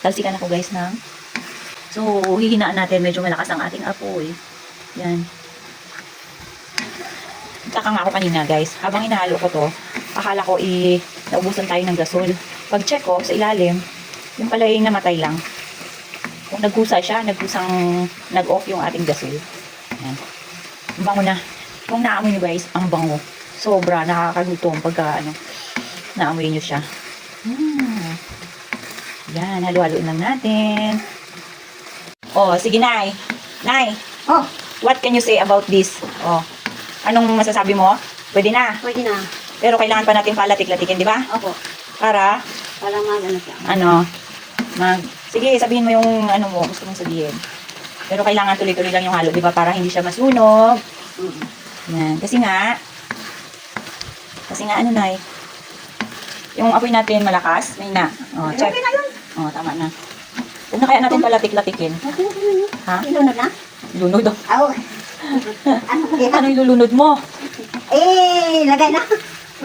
Talsikan ako guys ng So, hihinaan natin. Medyo malakas ang ating apoy. Yan. Taka nga ako kanina guys. Habang hinahalo ko to, akala ko i naubusan tayo ng gasol. Pag check ko sa ilalim, yung pala ay namatay lang. Kung nagkusa siya, nagkusang nag-off yung ating gasol. Yan. Ang bango na. Kung naamoy nyo guys, ang bango. Sobra, nakakagutom pagka ano, naamoy nyo siya. Hmm. Yan, halo-haloin lang natin. Oh, sige, Nay. Nay, Oh, what can you say about this? Oh, anong masasabi mo? Pwede na. pwede na. Pero kailangan pa natin palatik-latikin, di ba? Opo. Para, Para mag ano siya. ano, mag... Sige, sabihin mo yung ano mo, gusto mong sabihin. Pero kailangan tuloy-tuloy lang yung halo, di ba? Para hindi siya masunog. Mm. Yan. Kasi nga, kasi nga ano, Nay, yung apoy natin malakas, may na. Oh, check. Okay na yun. Oh, tama na. Huwag na kaya natin palatik-latikin. Ha? Ilunod na? Lunod. oh. Oo. ano? Ano yung lulunod mo? Eh, lagay na.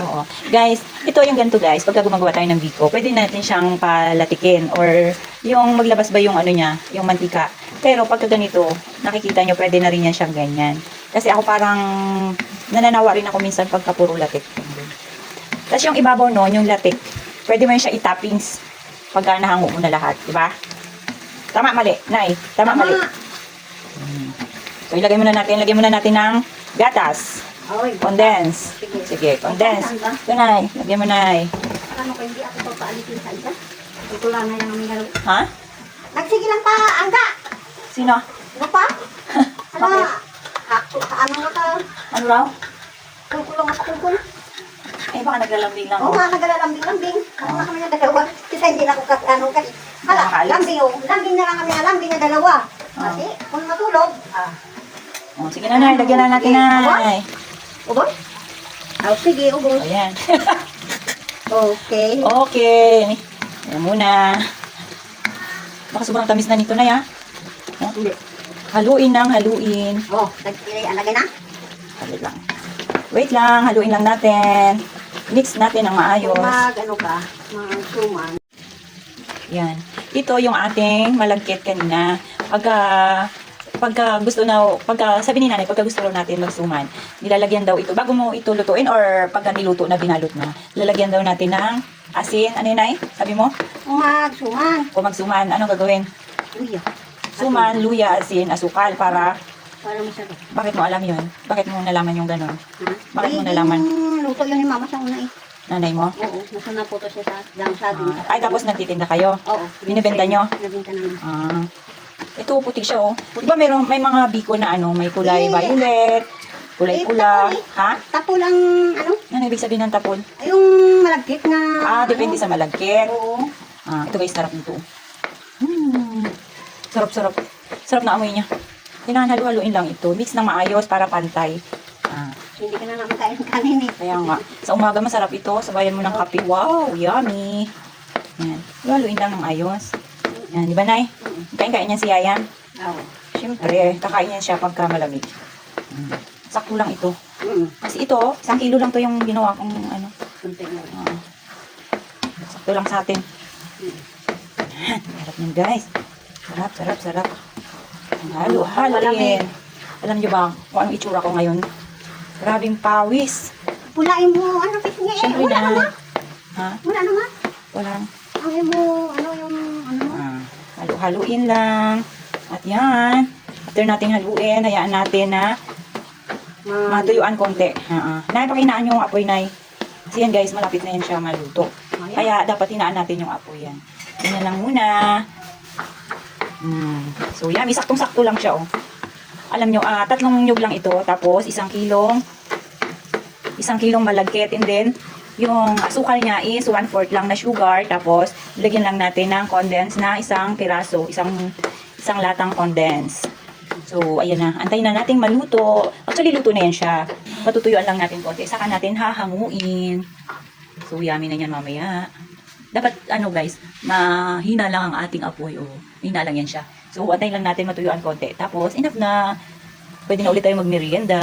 Oo. Guys, ito yung ganito guys. Pagka gumagawa tayo ng biko, pwede natin siyang palatikin or yung maglabas ba yung ano niya, yung mantika. Pero pagka ganito, nakikita nyo, pwede na rin yan siyang ganyan. Kasi ako parang nananawa rin ako minsan pagka puro latik. Tapos yung ibabaw nun, yung latik, pwede mo siya itappings pagka nahango mo na lahat, di ba? Tama, mali. Nay, tama, mali. So ilagay muna natin, ilagay muna natin ng gatas. Oy, Condense. Sige. Sige, condense. Ito na, lagyan mo na. Ano ko hindi ako papaalitin sa isa? Ito lang na yung aming laro. Ha? Nagsige lang pa, angga! Sino? Ano pa? Ano? Bakit? Ano nga ka? Ano raw? Kulkulong at kulkul. Eh, baka naglalambing lang. Oo nga, nagalalambing-lambing. Ano nga kami na dalawa? Kasi hindi na ako kat, ano kasi. Hala, lambing oh. Lambing na lang kami, ah, lambing na dalawa. Ah. Kasi, kung matulog, ah, oh sige na, Nay. Lagyan na natin, Nay. ubos? Oh, sige, ubos. Ayan. Okay. okay. Ayan muna. Baka sobrang tamis na nito, Nay, ha? Oh, Hindi. haluin lang, haluin. Oh, nag- alagay na? Haluin lang. Wait lang, haluin lang natin. Mix natin ng maayos. Kung mag, ano ka, mag suman. Yan. Ito yung ating malagkit kanina. Pagka, pagka gusto na, pagka, sabi ni nanay, pagka gusto natin magsuman, nilalagyan daw ito, bago mo ito lutuin or pagka niluto na binalot na, lalagyan daw natin ng asin. Ano yun, nay? Sabi mo? Kung mag suman. O magsuman, anong gagawin? Uy, ah. Suman, luya, asin, asukal, para, Para masarap. bakit mo alam yun? Bakit mo nalaman yung ganon? Ha? Bakit mo Eh, nalaman? Luto yun ni mama sa una eh. Nanay mo? Oo, nasa na po to siya sa dang saging. Ah, ay, tapos nagtitinda kayo? Oo. Binibenta nyo? Nabenta namin. Ah. Ito, putik siya, oh. Di ba meron, may mga biko na ano, may kulay Eh, violet, kulay eh, pula. tapon Ha? Tapo lang, ano, Ano ibig sabihin ng tapon? ay, yung malagkit na. Ah, depende sa malagkit. Oo. Ah, ito guys, sarap nito. Hmm. Sarap, sarap. Sarap na amoy niya. Kailangan halu-haluin lang ito. Mix ng maayos para pantay. Ah, Hindi ka na naman kain kanin eh. kaya nga. Sa umaga masarap ito. Sabayan mo ng kape. Wow, yummy. Yan. Haluin lang ng ayos. Yan, di ba, Nay? Kain-kain niyan si Yayan. Oo. Siyempre, kakain yan siya pagka malamig. Sakto lang ito. Kasi ito, isang kilo lang to yung ginawa kong ano. Ah, sakto lang sa atin. Yan, Sarap yan guys. Sarap, sarap, sarap. Halo, halo. Alam niyo ba kung anong itsura ko ngayon? Grabing pawis. Pulain mo, ano, pisngi eh. Siyempre Wala na. naman. Ha? Wala naman. Walang. Ang mo, ano yung, ano mo. Ah, halo-haluin lang. At yan. After nating haluin, hayaan natin na Ma- matuyuan konti. Oo. Nay, pakinaan yung apoy, Nay. Kasi yan guys, malapit na yan siya maluto. Ayan. Kaya dapat hinaan natin yung apoy yan. Ganyan lang muna. Mm. So yan, saktong-sakto lang siya oh. Alam nyo, ah, tatlong nyug lang ito. Tapos isang kilong isang kilong malagkit. And then, yung asukal niya is 1/4 lang na sugar. Tapos, lagyan lang natin ng condense na isang piraso. Isang, isang latang condense. So, ayan na. Antayin na natin maluto. Actually, luto na yan siya. Matutuyuan lang natin konti. Saka natin hahanguin. So, yummy na yan mamaya. Dapat, ano guys, mahina lang ang ating apoy. Oh. Hina lang yan siya. So, antayin lang natin matuyuan konti. Tapos, enough na. Pwede na ulit tayo magmerienda.